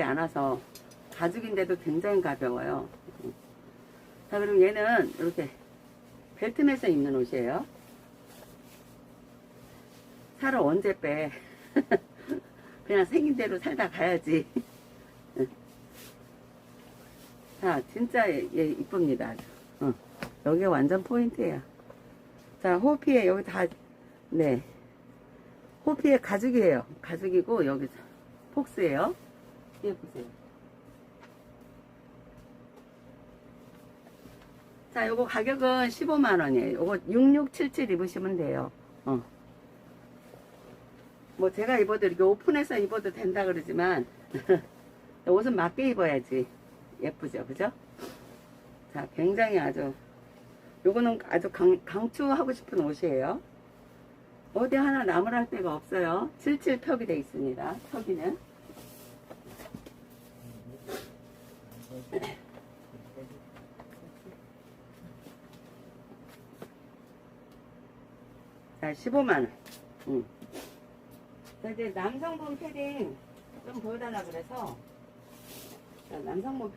않아서 가죽인데도 굉장히 가벼워요. 자, 그럼 얘는 이렇게 벨트에서 입는 옷이에요. 살을 언제 빼? 그냥 생긴 대로 살다 가야지. 자, 진짜 얘, 얘 이쁩니다. 아주. 어, 여기 완전 포인트예요. 자, 호피에 여기 다, 네. 호피에 가죽이에요. 가죽이고, 여기 폭스예요. 뒤에 보세요. 자, 요거 가격은 15만원이에요. 요거 6677 입으시면 돼요. 어. 뭐 제가 입어도 이렇게 오픈해서 입어도 된다 그러지만, 옷은 맞게 입어야지. 예쁘죠? 그죠? 자, 굉장히 아주, 요거는 아주 강, 강추하고 싶은 옷이에요. 어디 하나 나무랄 데가 없어요. 77 펴기 돼 있습니다. 펴기는. 자, 15만원. 응. 자, 이제 남성분 패딩 좀 보여달라 그래서, 자, 남성분